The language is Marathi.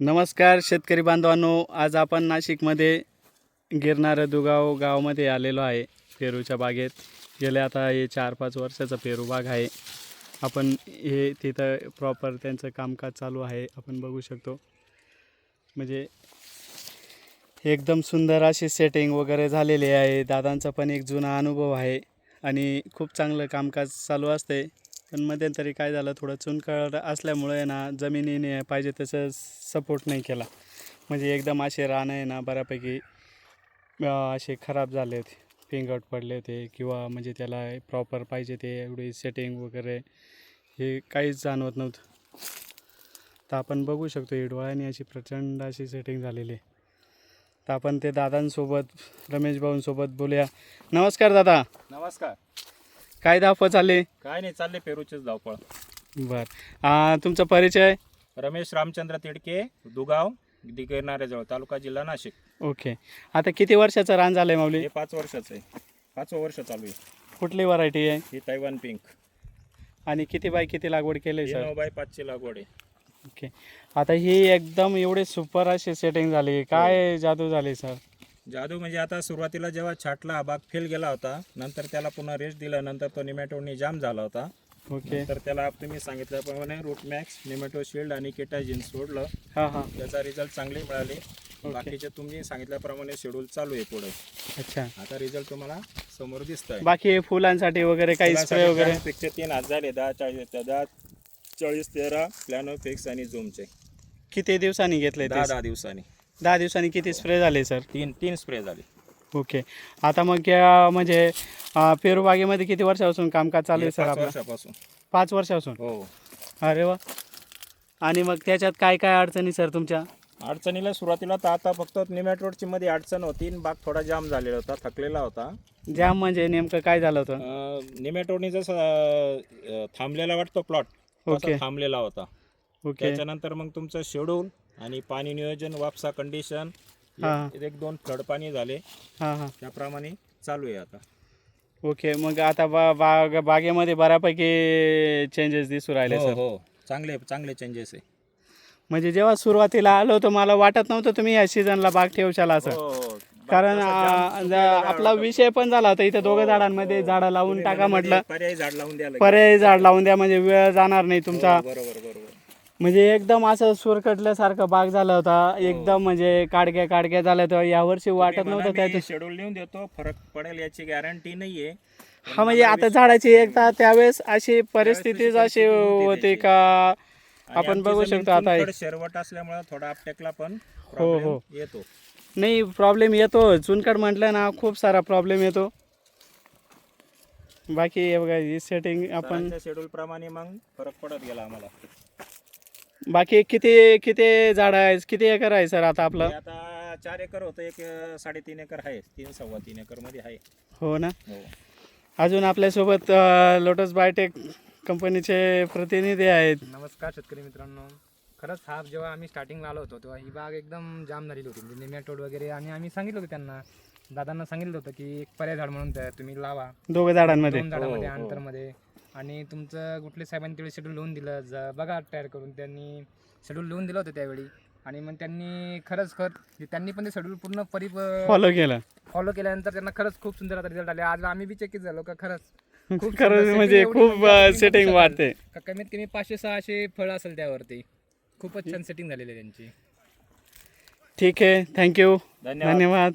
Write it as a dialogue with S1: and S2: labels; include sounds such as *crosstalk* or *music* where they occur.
S1: नमस्कार शेतकरी बांधवांनो आज आपण नाशिकमध्ये गिरणारं दुगाव गावामध्ये आलेलो आहे पेरूच्या बागेत. गेल्या आता हे चार पाच वर्षाचा पेरू बाग आहे. आपण हे तिथं प्रॉपर त्यांचं कामकाज चालू आहे आपण बघू शकतो. म्हणजे एकदम सुंदर अशी सेटिंग वगैरे झालेली आहे. दादांचा पण एक जुना अनुभव आहे आणि खूप चांगलं कामकाज चालू असते पण मध्यंतरी काय झालं थोडं चुनकळ असल्यामुळे ना जमिनीने पाहिजे तसं सपोर्ट नाही केला. म्हणजे एकदम असे रानं आहे ना बऱ्यापैकी असे खराब झाले होते पिंगट पडले होते किंवा म्हणजे त्याला प्रॉपर पाहिजे ते एवढी सेटिंग वगैरे हे काहीच जाणवत नव्हतं. तर आपण बघू शकतो ही डोळ्याने अशी प्रचंड अशी सेटिंग झालेली आहे. तर आपण ते दादांसोबत रमेश भाऊंसोबत बोलूया. नमस्कार दादा.
S2: नमस्कार.
S1: काय धावपळ चालली?
S2: काय नाही चालले पेरूचेच धावपळ.
S1: बरं. तुमचा परिचय?
S2: रमेश रामचंद्र तिडके दुगाव दिगरणाऱ्याजवळ तालुका जिल्हा नाशिक.
S1: ओके. आता किती वर्षाचं रान झालं आहे माऊली?
S2: हे पाच वर्षाचं आहे. पाचवं वर्ष चालू आहे.
S1: कुठली व्हरायटी आहे?
S2: ही तैवान पिंक.
S1: आणि किती बाय किती लागवड केली सर?
S2: बाय पाचशे लागवड आहे.
S1: ओके. आता ही एकदम एवढे सुपर अशी सेटिंग झाली. काय जादू झाली सर?
S2: जादू म्हणजे आता सुरुवातीला जेव्हा छाटला हा बाग फेल गेला होता नंतर त्याला पुन्हा रेस्ट दिला नंतर तो निमॅटोडनी जाम झाला होता.
S1: ओके
S2: तर त्याला तुम्ही सांगितल्याप्रमाणे रूट मॅक्स निमॅटो शिल्ड आणि केटाजिन सोडलं.
S1: हां हां.
S2: त्याचा रिझल्ट चांगले मिळाले. बाकीचे तुम्ही सांगितल्याप्रमाणे शेड्यूल चालू आहे पुढे.
S1: अच्छा.
S2: आता रिझल्ट तुम्हाला समोर दिसत आहे
S1: बाकी हे फुलांसाठी वगैरे काही स्प्रे वगैरे?
S2: पिक्चर तीन हात झाले दहा चाळीस दहा चाळीस तेरा प्लॅनो फिक्स आणि झूमचे
S1: किती दिवसांनी घेतले
S2: दहा दहा दिवसांनी.
S1: दहा दिवसांनी किती स्प्रे झाले सर
S2: तीन तीन स्प्रे झाले.
S1: ओके आता मग या म्हणजे अं, पेरू बागेमध्ये किती वर्षापासून कामकाज चालू आहे
S2: हे
S1: सर
S2: पाच
S1: आपलं?
S2: वर्षापासून.
S1: पाच वर्षापासून?
S2: हो.
S1: अरे वा. आणि मग त्याच्यात काय काय अडचणी सर तुमच्या?
S2: अडचणीला सुरुवातीला तर आता फक्त निमॅटोडची मध्ये अडचण होती आणि बाग थोडा जाम झालेला होता थकलेला होता.
S1: जाम म्हणजे नेमकं काय झालं होतं?
S2: निमॅटोडनी जसं अं, थांबलेला वाटतो प्लॉट
S1: ओके.
S2: थांबलेला होता.
S1: ओके
S2: त्याच्यानंतर मग तुमचं शेड्यूल आणि पाणी नियोजन वापसा कंडिशन
S1: हां.
S2: एक दोन फ्लड पाणी झाले.
S1: हां हां.
S2: त्याप्रमाणे चालू आहे आता.
S1: ओके मग आता बा बाग बागेमध्ये बऱ्यापैकी चेंजेस दिसू राहिले
S2: हो
S1: सर
S2: हो. चांगले चांगले चेंजेस आहे.
S1: म्हणजे जेव्हा सुरुवातीला आलो होतो मला वाटत नव्हतं तुम्ही या सीझनला बाग ठेवशाल असं
S2: हो, हो.
S1: कारण आ, ज- आपला विषय पण झाला होता इथं दोघं
S2: हो,
S1: झाडांमध्ये. झाडं लावून टाका म्हटलं.
S2: पर्यायी झाड लावून द्यायला
S1: पर्यायी झाड लावून द्या म्हणजे वेळ जाणार नाही तुमचा.
S2: बरोबर.
S1: म्हणजे एकदम असं सुरकटल्यासारखं बाग झाला होता. एकदम म्हणजे काडक्या काडक्या झाल्या होत्या. यावर्षी वाटत नव्हतं त्यात
S2: शेड्यूल लिहून देतो. फरक पडेल याची गॅरंटी नाहीये.
S1: हा म्हणजे आता झाडाची एकदा त्यावेळेस अशी परिस्थितीच अशी होती का? आपण बघू शकतो आता हे.
S2: शेरवट असल्यामुळे थोडा आपटेकला पण
S1: हो, हो.
S2: problem येतो.
S1: नाही प्रॉब्लेम येतो. चुनकड म्हटलं ना खूप सारा प्रॉब्लेम येतो. बाकी हे बघा ही सेटिंग आपण
S2: शेड्यूल प्रमाणे मग फरक पडत गेला आम्हाला.
S1: बाकी किती किती झाड आहे किती एकर आहे सर आता आपलं?
S2: आता चार एकर होतं एक अं, साडेतीन एकर आहे. तीन सव्वा तीन एकरमध्ये आहे.
S1: हो ना?
S2: हो.
S1: अजून आपल्यासोबत लोटस बायोटेक कंपनीचे प्रतिनिधी आहेत.
S3: नमस्कार शेतकरी मित्रांनो. खरंच हा जेव्हा आम्ही स्टार्टिंगला आलो होतो तेव्हा ही बाग एकदम जाम झालेली होती. म्हणजे नेमॅटोड वगैरे आणि आम्ही सांगितलं होतं त्यांना दादांना सांगितलं होतं की एक पर्याय झाड म्हणून त्या तुम्ही लावा.
S1: दोघं झाडांमध्ये.
S3: दोन झाडामध्ये
S2: हो, हो.
S3: अंतरमध्ये. आणि तुमचं कुठले साहेबांनी तेवढे शेड्यूल लिहून दिलं. ज बघा तयार करून. त्यांनी शेड्यूल लिहून दिलं होतं त्यावेळी. आणि मग त्यांनी खरंच खर त्यांनी पण ते शेड्यूल पूर्ण परि
S1: फॉलो केलं.
S3: फॉलो केल्यानंतर त्यांना खरंच खूप सुंदर आता रिझल्ट आले. आज आम्ही बी चेक झालो का खरंच. *laughs* खूप
S1: खरंच म्हणजे खूप सेटिंग.
S3: का कमीत कमी पाचशे सहाशे फळं असेल त्यावरती. खूपच छान सेटिंग झालेली आहे त्यांची.
S1: ठीक आहे. थँक्यू धन्यवाद.